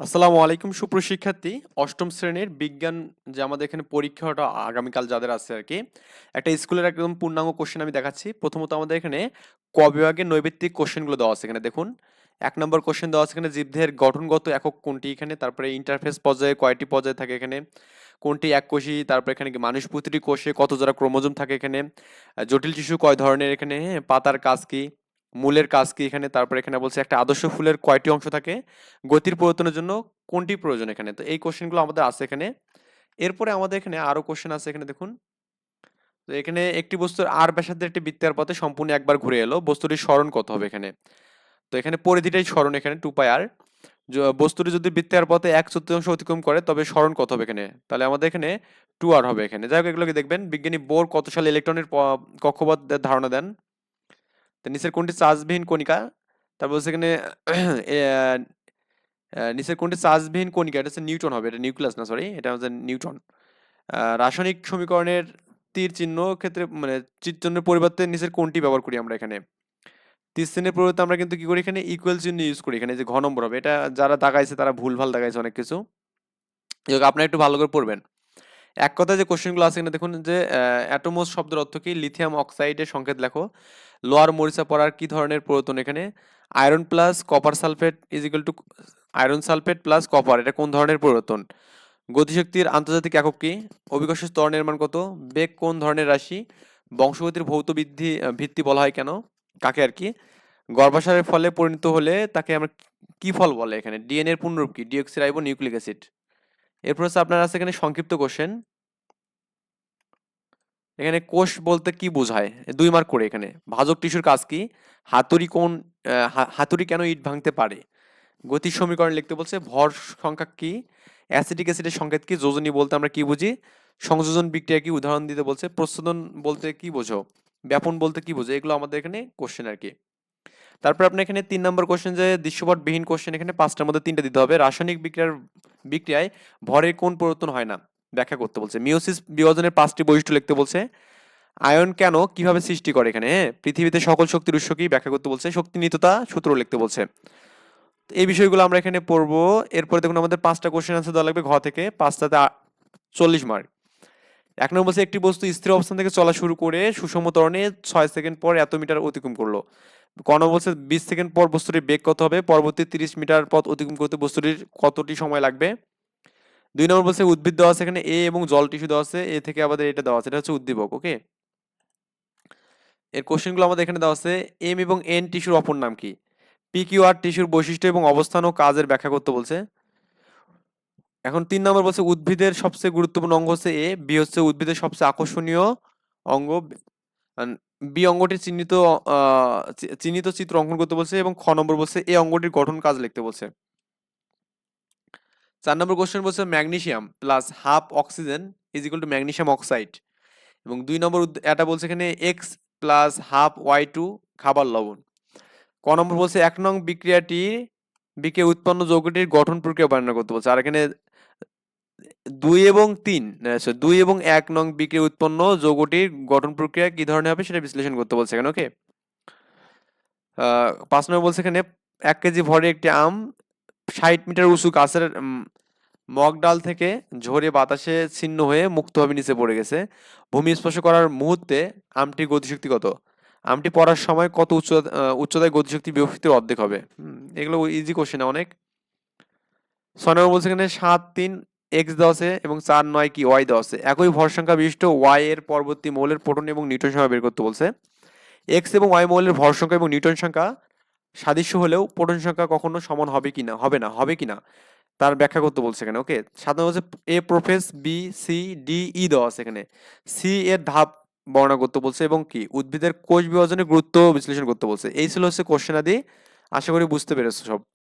আসসালামু আলাইকুম সুপ্রশিক্ষার্থী অষ্টম শ্রেণির বিজ্ঞান যে আমাদের এখানে পরীক্ষাটা আগামীকাল যাদের আছে আর কি, একটা স্কুলের একদম পূর্ণাঙ্গ কোশ্চেন আমি দেখাচ্ছি। প্রথমত আমাদের এখানে ক বিভাগের নৈবেত্তিক কোশ্চেনগুলো দেওয়া আছে এখানে, দেখুন। এক নম্বর কোশ্চেন দেওয়া আছে এখানে জীবদেহের গঠনগত একক কোনটি এখানে, তারপরে ইন্টারফেস পর্যায়ে কয়টি পর্যায়ে থাকে এখানে, কোনটি এক কোষী, তারপরে এখানে কি মানুষ প্রতিটি কোষে কত জোড়া ক্রোমোজোম থাকে এখানে, জটিল টিস্যু কয় ধরনের এখানে হ্যাঁ পাতার কাজ কি মূলের কাজ কি এখানে? তারপরে এখানে বলছে একটা আদর্শ ফুলের কয়টি অংশ থাকে? গতির পরিবর্তনের জন্য কোনটি প্রয়োজন এখানে? তো এই কোশ্চেনগুলো আমাদের আছে এখানে। এরপরে আমাদের এখানে আরও কোশ্চেন আছে এখানে, দেখুন। তো এখানে একটি বস্তুর আর ব্যাসার্ধের একটি বৃত্তাকার পথে সম্পূর্ণ একবার ঘুরে এলো। বস্তুটির স্মরণ কত হবে এখানে? তো এখানে পরিধিটাই স্মরণ এখানে, টু পাই আর। বস্তুটি যদি বৃত্তাকার পথে এক চতুর্থাংশ অতিক্রম করে, তবে স্মরণ কত হবে এখানে? তাহলে আমাদের এখানে টু আর হবে এখানে। যাই হোক, এগুলোকে দেখবেন। বিজ্ঞানী বোর কত সালে ইলেকট্রনের কক্ষপথ ধারণা দেন? তো নিচের কোনটি চার্জবিহীন কণিকা? তারপর সেখানে নিচের কোনটি চার্জবিহীন কণিকা? এটা হচ্ছে নিউটন হবে, এটা নিউক্লিয়াস না সরি এটা হচ্ছে নিউটন রাসায়নিক সমীকরণের তীর চিহ্ন ক্ষেত্রে মানে তীর চিহ্নের পরিবর্তে নিচের কোনটি ব্যবহার করি আমরা এখানে? তীর চিহ্নের পরিবর্তে আমরা কিন্তু কী করি এখানে? ইকুয়াল চিহ্ন ইউজ করি এখানে যে ঘ নম্বর হবে। এটা যারা দাগাইছে তারা ভুলভাল দাগাইছে অনেক কিছু। আপনারা একটু ভালো করে পড়বেন। এক কথায় যে কোশ্চেনগুলো আছে এখানে দেখুন যে অ্যাটোমোস শব্দের অর্থ কি? লিথিয়াম অক্সাইডের সংকেত লেখো। লোয়ার মরিচা পড়ার কি ধরনের পরিবর্তন এখানে? Iron plus copper sulphate is equal to iron sulphate plus copper এটা কোন ধরনের পরিবর্তন গতিশক্তির আন্তর্জাতিক একক কি? অভিকর্ষ স্তর নির্মাণ কত? বেগ কোন ধরনের রাশি? বংশগতির ভৌত বৃদ্ধি ভিত্তি বলা হয় কেন? কাকে আর কি? গর্ভাশয়ের ফলে পরিণত হলে তাকে আমরা কি ফল বলে এখানে? ডিএনএ এর পূর্ণরূপ কি? ডিঅক্সিরাইবো নিউক্লিক অ্যাসিড এরপর হচ্ছে আপনার আছে এখানে সংক্ষিপ্ত কোশ্চেন এখানে কোষ বলতে কি বোঝায়? দুই মার্ক করে এখানে। ভাজক টিস্যুর কাজ কি? হাতুড়ি কোন হাতুড়ি কেন ইট ভাঙতে পারে? গতির সমীকরণ লিখতে বলছে ভর সংখ্যা কি? অ্যাসিটিক অ্যাসিডের সংকেত কি? যোজনী বলতে আমরা কি বুঝি? সংযোজন বিক্রিয়া কি? উদাহরণ দিতে বলছে প্রস্তুতন বলতে কি বোঝো? ব্যাপন বলতে কি বোঝো? এগুলো আমাদের এখানে কোশ্চেন আর কি। তারপর আপনি এখানে তিন নম্বর কোশ্চেন যে দৃশ্যপটবিহীন কোশ্চেন এখানে পাঁচটার মধ্যে তিনটা দিতে হবে। রাসায়নিক বিক্রিয়ার বিক্রিয়ায় ভরের কোন পরিবর্তন হয় না, ব্যাখ্যা করতে বলছে। মিওসিস বিভাজনের পাঁচটি বৈশিষ্ট্য লিখতে বলছে, আয়ন কেন কীভাবে সৃষ্টি করে এখানে? হ্যাঁ পৃথিবীতে সকল শক্তির উৎস কি ব্যাখ্যা করতে বলছে, শক্তি নিত্যতা সূত্র লিখতে বলছে। এই বিষয়গুলো আমরা এখানে পড়ব। এরপরে দেখুন আমাদের পাঁচটা কোশ্চেন আনসার দেওয়া লাগবে ঘ থেকে পাঁচটাতে চল্লিশ মার্ক এক নম্বর বলছে, একটি বস্তু স্থির অবস্থান থেকে চলা শুরু করে সুষম ত্বরণে ছয় সেকেন্ড পর এত মিটার অতিক্রম করল। ক নম্বর বলছে বিশ সেকেন্ড পর বস্তুটির বেগ কত হবে? পরবর্তী তিরিশ মিটার পথ অতিক্রম করতে বস্তুটির কতটি সময় লাগবে? দুই নম্বর বলছে উদ্ভিদ দেওয়া আছে এখানে এ এবং জল টিস্যু দেওয়া আছে। এ থেকে আমাদের এটা দেওয়া আছে। এটা হচ্ছে উদ্দীপক, ওকে? এর কোশ্চেনগুলো আমাদের এখানে দেওয়া আছে। এম এবং এন টিস্যুর অপর নাম কি? পি কিউ আর টিস্যুর বৈশিষ্ট্য এবং অবস্থান ও কাজের ব্যাখ্যা করতে বলছে। এখন তিন নম্বর বলছে উদ্ভিদের সবচেয়ে গুরুত্বপূর্ণ অঙ্গ হচ্ছে এ বি হচ্ছে উদ্ভিদের সবচেয়ে আকর্ষণীয় অঙ্গ। বি অঙ্গটির চিহ্নিত চিহ্নিত চিত্র অঙ্কন করতে বলছে এবং খ নম্বর বলছে এ অঙ্গটির গঠন কাজ লিখতে বলছে। চার নম্বর কোশ্চেন বলছে magnesium plus half oxygen is equal to magnesium oxide এবং দুই নম্বর এটা বলছে এখানে X plus half Y two খাবার লবণ। ক নম্বর বলছে এক নং বিক্রিয়াটি, বিক্রিয়া উৎপন্ন যৌগটির গঠন প্রক্রিয়া বর্ণনা করতে বলছে। আর এখানে দুই এবং তিন দুই এবং এক নং বিক্রি উৎপন্ন যৌগটির গঠন প্রক্রিয়া কি ধরনের হবে সেটা বিশ্লেষণ করতে বলছে এখানে ওকে পাঁচ নম্বর বলছে এখানে এক কেজি ভরে একটি আম ষাট মিটার উঁচু গাছের মগ ডাল থেকে ঝরে বাতাসে ছিন্ন হয়ে মুক্তভাবে নিচে পড়ে গেছে। ভূমি স্পর্শ করার মুহূর্তে আমটির গতিশক্তি কত? আমটি পড়ার সময় কত উচ্চ উচ্চতায় গতিশক্তি বিভক্তির অর্ধেক হবে? এগুলো ইজি কোশ্চেন অনেক। ছয় নম্বর বলছে এখানে সাত, তিন এক্স আছে এবং চার নয় কি ওয়াই আছে একই ভর সংখ্যা বিশিষ্ট ওয়াই এর পরবর্তী মৌলের প্রোটন এবং নিউটন সংখ্যা বের করতে বলছে। এক্স এবং ওয়াই মৌলের ভর সংখ্যা এবং নিউটন সংখ্যা সাদৃশ্য হলেও প্রোটন সংখ্যা কখনো সমান হবে কিনা, হবে না, হবে কিনা, তার ব্যাখ্যা করতে বলছে এখানে ওকে সাধারণত হচ্ছে এ প্রোফেস বি সি ডি ই দেওয়া আছে এখানে। সি এর ধাপ বর্ণনা করতে বলছে এবং কি? উদ্ভিদের কোষ বিভাজনের গুরুত্ব বিশ্লেষণ করতে বলছে। এই ছিল হচ্ছে কোশ্চেন আদি। আশা করি বুঝতে পেরেছ সব।